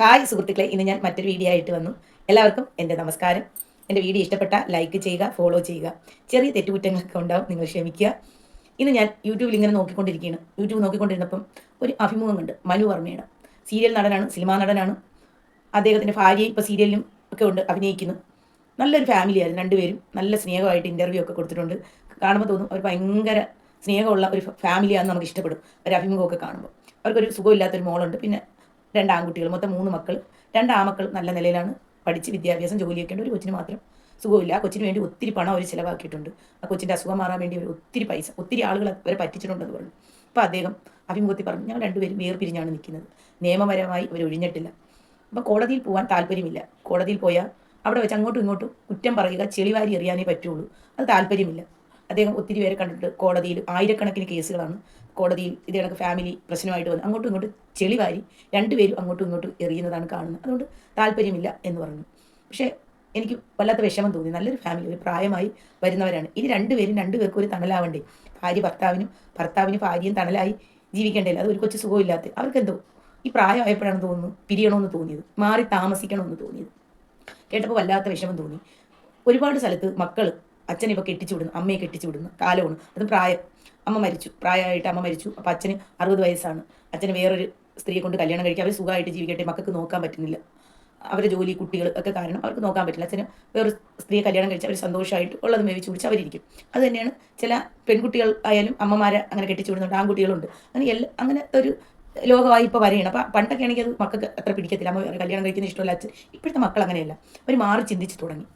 Hi സുഹൃത്തുക്കളെ ഇന്ന് ഞാൻ മറ്റൊരു വീഡിയോ ആയിട്ട് വന്നു. എല്ലാവർക്കും എന്റെ നമസ്കാരം. എന്റെ വീഡിയോ ഇഷ്ടപ്പെട്ട ലൈക്ക് ചെയ്യുക ഫോളോ ചെയ്യുക. ചെറിയ തെറ്റുകുറ്റങ്ങളൊക്കെ ഉണ്ടാവും നിങ്ങൾ ക്ഷമിക്കുക. ഇന്ന് ഞാൻ യൂട്യൂബിൽ ഇങ്ങനെ നോക്കിക്കൊണ്ടിരിക്കുകയാണ്. യൂട്യൂബ് നോക്കിക്കൊണ്ടിരുന്നപ്പം ഒരു അഭിമുഖമുണ്ട് മനു വർമ്മയുടെ. സീരിയൽ നടനാണ് സിനിമാ നടനാണ്. അദ്ദേഹത്തിന്റെ ഭാര്യയും ഇപ്പോൾ സീരിയലിലും ഒക്കെ ഉണ്ട് അഭിനയിക്കുന്നു. നല്ലൊരു ഫാമിലിയായിരുന്നു രണ്ടുപേരും. നല്ല സ്നേഹമായിട്ട് ഇന്റർവ്യൂ ഒക്കെ കൊടുത്തിട്ടുണ്ട്. കാണുമ്പോൾ തോന്നും അവർ ഭയങ്കര സ്നേഹമുള്ള ഒരു ഫാമിലിയാണെന്ന് നമുക്ക് ഇഷ്ടപ്പെടും. ഒരു അഭിമുഖമൊക്കെ കാണുമ്പോൾ. അവർക്കൊരു സുഖമില്ലാത്തൊരു മോളുണ്ട്. പിന്നെ രണ്ട് ആൺകുട്ടികൾ മൊത്തം മൂന്ന് മക്കൾ. രണ്ട് ആമക്കൾ നല്ല നിലയിലാണ് പഠിച്ച് വിദ്യാഭ്യാസം ജോലിയൊക്കെ ഒരു കൊച്ചിന് മാത്രം സുഖമില്ല കൊച്ചിന് വേണ്ടി ഒത്തിരി പണം അവർ ചിലവാക്കിയിട്ടുണ്ട്. ആ കൊച്ചിന്റെ അസുഖം മാറാൻ വേണ്ടി അവർ ഒത്തിരി പൈസ ഒത്തിരി ആളുകൾ അവരെ പറ്റിച്ചിട്ടുണ്ടെന്ന് പറഞ്ഞു. അപ്പോൾ അദ്ദേഹം അഭിമുഖത്തിൽ പറഞ്ഞു ഞങ്ങൾ രണ്ടുപേരും വേർപിരിഞ്ഞാണ് നിൽക്കുന്നത്. നിയമപരമായി അവർ ഒഴിഞ്ഞിട്ടില്ല. അപ്പോൾ കോടതിയിൽ പോകാൻ താല്പര്യമില്ല. കോടതിയിൽ പോയാൽ അവിടെ വെച്ച് അങ്ങോട്ടും ഇങ്ങോട്ടും കുറ്റം പറയുക ചെളിവാരി എറിയാനേ പറ്റുള്ളൂ. അത് താല്പര്യമില്ല. അദ്ദേഹം ഒത്തിരി പേരെ കണ്ടിട്ട് കോടതിയിൽ ആയിരക്കണക്കിന് കേസുകളാണ്. കോടതിയിൽ ഇത് ഫാമിലി പ്രശ്നമായിട്ട് വന്ന് അങ്ങോട്ടും ഇങ്ങോട്ടും ചെളി വാരി രണ്ടുപേരും അങ്ങോട്ടും ഇങ്ങോട്ടും എറിയുന്നതാണ് കാണുന്നത്. അതുകൊണ്ട് താല്പര്യമില്ല എന്ന് പറഞ്ഞു. പക്ഷേ എനിക്ക് വല്ലാത്ത വിഷമം തോന്നി. നല്ലൊരു ഫാമിലി ഒരു പ്രായമായി വരുന്നവരാണ്. ഇനി രണ്ടുപേരും രണ്ടുപേർക്കും ഒരു തണലാവണ്ടേ? ഭാര്യ ഭർത്താവിനും ഭർത്താവിനും ഭാര്യയും തണലായി ജീവിക്കേണ്ടതില്ല? അത് ഒരു കൊച്ചു സുഖമില്ലാത്ത അവർക്കെന്തോ ഈ പ്രായമായപ്പോഴാണ് തോന്നുന്നു പിരിയണമെന്ന് തോന്നിയത് മാറി താമസിക്കണമെന്ന് തോന്നിയത്. കേട്ടപ്പോൾ വല്ലാത്ത വിഷമം തോന്നി. ഒരുപാട് സ്ഥലത്ത് മക്കൾ അച്ഛനെ ഇപ്പോൾ കെട്ടിച്ചു വിടുന്നു അമ്മയെ കെട്ടിച്ചു വിടുന്നു കാലമാണ് അത് പ്രായം. അമ്മ മരിച്ചു. പ്രായമായിട്ട് അമ്മ മരിച്ചു. അപ്പോൾ അച്ഛന് അറുപത് വയസ്സാണ്. അച്ഛന് വേറൊരു സ്ത്രീയെ കൊണ്ട് കല്യാണം കഴിക്കുക അവർ സുഖമായിട്ട് ജീവിക്കട്ടെ മക്കൾക്ക് നോക്കാൻ പറ്റുന്നില്ല. അവരുടെ ജോലി കുട്ടികൾ ഒക്കെ കാരണം അവർക്ക് നോക്കാൻ പറ്റില്ല. അച്ഛന് വേറൊരു സ്ത്രീയെ കല്യാണം കഴിച്ച് അവർ സന്തോഷമായിട്ട് ഉള്ളത് മേവിച്ച് കുടിച്ച് അവരിയ്ക്കും അത് തന്നെയാണ് ചില പെൺകുട്ടികൾ ആയാലും അമ്മമാരെ അങ്ങനെ കെട്ടിച്ചു വിടുന്നുണ്ട് ആൺകുട്ടികളുണ്ട്. അങ്ങനെ എല്ലാ അങ്ങനെ ഒരു ലോകമായി ഇപ്പോൾ വരെയാണ്. അപ്പം പണ്ടൊക്കെ ആണെങ്കിൽ അത് മക്കൾക്ക് അത്ര പിടിക്കത്തില്ല. അമ്മ കല്യാണം കഴിക്കുന്ന ഇഷ്ടമല്ല അച്ഛൻ. ഇപ്പോഴത്തെ മക്കൾ അങ്ങനെയല്ല. അവർ മാറി ചിന്തിച്ച് തുടങ്ങി.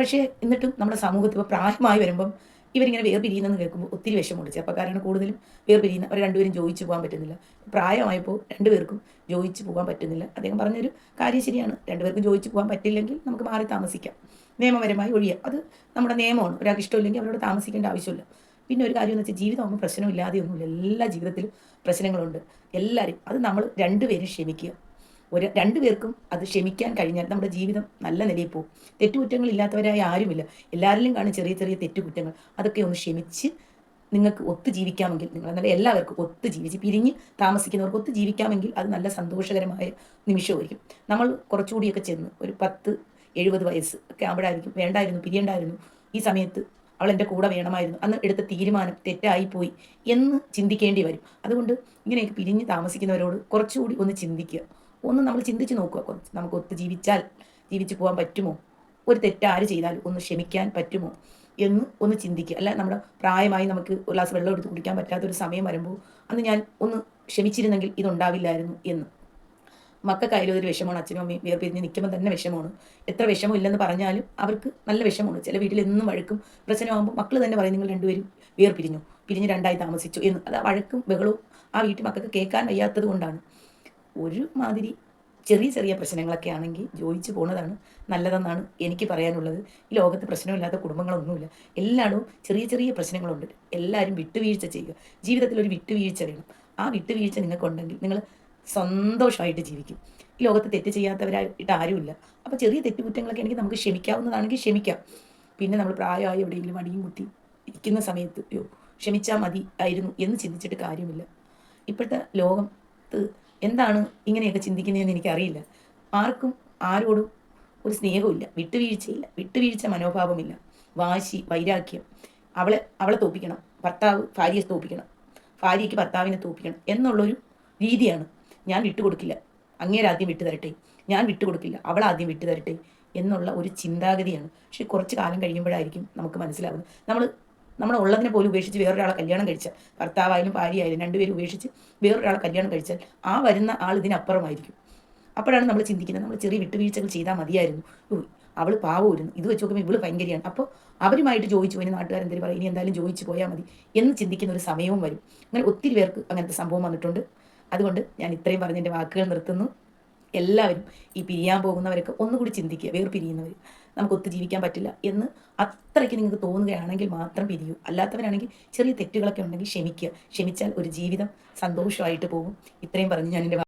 പക്ഷേ എന്നിട്ടും നമ്മുടെ സമൂഹത്തിൽ ഇപ്പോൾ പ്രായമായി വരുമ്പം ഇവരിങ്ങനെ വേർപിരിയുന്നെന്ന് കേൾക്കുമ്പോൾ ഒത്തിരി വിഷമമുണ്ട്. ചെറുപ്പക്കാരാണ് കൂടുതലും വേർപിരിയുന്ന. അവർ രണ്ടുപേരും ജോയിച്ച് പോകാൻ പറ്റുന്നില്ല. പ്രായമായപ്പോൾ രണ്ടുപേർക്കും ജോയിച്ച് പോകാൻ പറ്റുന്നില്ല. അദ്ദേഹം പറഞ്ഞൊരു കാര്യം ശരിയാണ്. രണ്ടുപേർക്കും ജോയിച്ച് പോകാൻ പറ്റില്ലെങ്കിൽ നമുക്ക് മാറി താമസിക്കാം. നിയമപരമായി ഒഴിയാം. അത് നമ്മുടെ നിയമമാണ്. ഒരാൾക്ക് ഇഷ്ടമില്ലെങ്കിൽ അവരോട് താമസിക്കേണ്ട ആവശ്യമില്ല. പിന്നെ ഒരു കാര്യം എന്ന് വെച്ചാൽ ജീവിതമാകുമ്പോൾ പ്രശ്നമില്ലാതെയൊന്നുമില്ല. എല്ലാ ജീവിതത്തിലും പ്രശ്നങ്ങളുണ്ട്. എല്ലാവരും. അത് നമ്മൾ രണ്ടുപേരും ക്ഷമിക്കുക. ഒരു രണ്ടുപേർക്കും അത് ക്ഷമിക്കാൻ കഴിഞ്ഞാൽ നമ്മുടെ ജീവിതം നല്ല നിലയിൽ പോകും. തെറ്റുകുറ്റങ്ങളില്ലാത്തവരായി ആരുമില്ല. എല്ലാവരിലും കാണും ചെറിയ ചെറിയ തെറ്റുകുറ്റങ്ങൾ. അതൊക്കെ ഒന്ന് ക്ഷമിച്ച് നിങ്ങൾക്ക് ഒത്തു ജീവിക്കാമെങ്കിൽ നിങ്ങൾ നല്ല എല്ലാവർക്കും ഒത്തു ജീവിച്ച് പിരിഞ്ഞ് താമസിക്കുന്നവർക്ക് ഒത്തു ജീവിക്കാമെങ്കിൽ അത് നല്ല സന്തോഷകരമായ നിമിഷമായിരിക്കും. നമ്മൾ കുറച്ചുകൂടിയൊക്കെ ചെന്ന് ഒരു പത്ത് എഴുപത് വയസ്സ് ഒക്കെ ആകുമ്പോഴായിരിക്കും വേണ്ടായിരുന്നു പിരിയണ്ടായിരുന്നു. ഈ സമയത്ത് അവൾ എന്റെ കൂടെ വേണമായിരുന്നു. അന്ന് എടുത്ത തീരുമാനം തെറ്റായിപ്പോയി എന്ന് ചിന്തിക്കേണ്ടി വരും. അതുകൊണ്ട് ഇങ്ങനെയൊക്കെ പിരിഞ്ഞ് താമസിക്കുന്നവരോട് കുറച്ചുകൂടി ഒന്ന് ചിന്തിക്കുക. ഒന്ന് നമ്മൾ ചിന്തിച്ച് നോക്കുക. നമുക്ക് ഒത്തു ജീവിച്ചാൽ ജീവിച്ചു പോകാൻ പറ്റുമോ? ഒരു തെറ്റാര് ചെയ്താൽ ഒന്ന് ക്ഷമിക്കാൻ പറ്റുമോ? എന്ന് ഒന്ന് ചിന്തിക്കുക. അല്ല നമ്മുടെ പ്രായമായി നമുക്ക് ഒരു ഗ്ലാസ് വെള്ളം എടുത്ത് കുടിക്കാൻ പറ്റാത്ത ഒരു സമയം വരുമ്പോൾ അന്ന് ഞാൻ ഒന്ന് ക്ഷമിച്ചിരുന്നെങ്കിൽ ഇതുണ്ടാവില്ലായിരുന്നു എന്ന്. മക്കൾക്കായാലും ഒരു വിഷമമാണ്. അച്ഛനും അമ്മയും വേർപിരിഞ്ഞ് നിൽക്കുമ്പോൾ തന്നെ വിഷമമാണ്. എത്ര വിഷമം ഇല്ലെന്ന് പറഞ്ഞാലും അവർക്ക് നല്ല വിഷമമാണ്. ചില വീട്ടിൽ എന്നും വഴക്കും പ്രശ്നമാകുമ്പോൾ മക്കൾ തന്നെ പറയും നിങ്ങൾ രണ്ടുപേരും വേർപിരിഞ്ഞു. പിരിഞ്ഞ് രണ്ടായി താമസിച്ചു എന്ന്. അത് വഴക്കും ബഹളവും ആ വീട്ടിൽ മക്കൾക്ക് കേൾക്കാൻ വയ്യാത്തത് കൊണ്ടാണ്. ഒരു മാതിരി ചെറിയ ചെറിയ പ്രശ്നങ്ങളൊക്കെ ആണെങ്കിൽ ജോയിച്ച് പോണതാണ് നല്ലതെന്നാണ് എനിക്ക് പറയാനുള്ളത്. ഈ ലോകത്ത് പ്രശ്നമില്ലാത്ത കുടുംബങ്ങളൊന്നുമില്ല. എല്ലായിടവും ചെറിയ ചെറിയ പ്രശ്നങ്ങളുണ്ട്. എല്ലാവരും വിട്ടുവീഴ്ച ചെയ്യുക. ജീവിതത്തിൽ ഒരു വിട്ടുവീഴ്ച വേണം. ആ വിട്ടുവീഴ്ച നിങ്ങൾക്കുണ്ടെങ്കിൽ നിങ്ങൾ സന്തോഷമായിട്ട് ജീവിക്കും. ഈ ലോകത്ത് തെറ്റ് ചെയ്യാത്തവരായിട്ട് ആരുമില്ല. അപ്പോൾ ചെറിയ തെറ്റുകുറ്റങ്ങളൊക്കെ ആണെങ്കിൽ നമുക്ക് ക്ഷമിക്കാവുന്നതാണെങ്കിൽ ക്ഷമിക്കാം. പിന്നെ നമ്മൾ പ്രായമായി എവിടെയെങ്കിലും അടിയും കുത്തി ഇരിക്കുന്ന സമയത്ത് യോ ക്ഷമിച്ചാൽ മതി ആയിരുന്നു എന്ന് ചിന്തിച്ചിട്ട് കാര്യമില്ല. ഇപ്പോഴത്തെ ലോകത്ത് എന്താണ് ഇങ്ങനെയൊക്കെ ചിന്തിക്കുന്നതെന്ന് എനിക്കറിയില്ല. ആർക്കും ആരോടും ഒരു സ്നേഹമില്ല വിട്ടുവീഴ്ചയില്ല. വിട്ടുവീഴ്ച മനോഭാവമില്ല. വാശി വൈരാഗ്യം. അവളെ അവളെ തോപ്പിക്കണം ഭർത്താവ് ഭാര്യയെ തോപ്പിക്കണം ഭാര്യയ്ക്ക് ഭർത്താവിനെ തോപ്പിക്കണം എന്നുള്ളൊരു രീതിയാണ് ഞാൻ വിട്ടുകൊടുക്കില്ല. അങ്ങേരാദ്യം വിട്ടു തരട്ടെ ഞാൻ വിട്ടുകൊടുക്കില്ല. അവൾ ആദ്യം വിട്ടു തരട്ടെ എന്നുള്ള ഒരു ചിന്താഗതിയാണ്. പക്ഷെ കുറച്ച് കാലം കഴിയുമ്പോഴായിരിക്കും നമുക്ക് മനസ്സിലാവുന്നത്. നമ്മൾ നമ്മൾ ഉള്ളതിനെ പോലും ഉപേക്ഷിച്ച് വേറൊരാളെ കല്യാണം കഴിച്ചാൽ ഭർത്താവായാലും ഭാര്യയായാലും രണ്ടുപേരും ഉപേക്ഷിച്ച് വേറൊരാളെ കല്യാണം കഴിച്ചാൽ ആ വരുന്ന ആൾ ഇതിനപ്പുറമായിരിക്കും. അപ്പോഴാണ് നമ്മൾ ചിന്തിക്കുന്നത് നമ്മൾ ചെറിയ വിട്ടുവീഴ്ചകൾ ചെയ്താൽ മതിയായിരുന്നു. അവൾ പാവമായിരുന്നു ഇത് വെച്ച് നോക്കുമ്പോൾ ഇവൾ ഭയങ്കരയാണ്. അപ്പോൾ അവരുമായിട്ട് ചോദിച്ചു പോയി നാട്ടുകാർ എന്തെങ്കിലും പറയും? ഇനി എന്തായാലും ചോദിച്ചു പോയാൽ മതി. എന്ന് ചിന്തിക്കുന്ന ഒരു സമയവും വരും. അങ്ങനെ ഒത്തിരി പേർക്ക് അങ്ങനത്തെ സംഭവം വന്നിട്ടുണ്ട്. അതുകൊണ്ട് ഞാൻ ഇത്രയും പറഞ്ഞ് എന്റെ വാക്കുകൾ നിർത്തുന്നു. എല്ലാവരും ഈ പിരിയാൻ പോകുന്നവരൊക്കെ ഒന്നുകൂടി ചിന്തിക്കുക വേർ പിരിയുന്നവർ നമുക്ക് ഒത്തു ജീവിക്കാൻ പറ്റില്ല എന്ന് അത്രയ്ക്ക് നിങ്ങൾക്ക് തോന്നുകയാണെങ്കിൽ മാത്രം പിരിയൂ. അല്ലാത്തവരാണെങ്കിൽ ചെറിയ തെറ്റുകളൊക്കെ ഉണ്ടെങ്കിൽ ക്ഷമിക്കുക. ക്ഷമിച്ചാൽ ഒരു ജീവിതം സന്തോഷമായിട്ട് പോകും. ഇത്രയും പറഞ്ഞ് ഞാൻ എന്റെ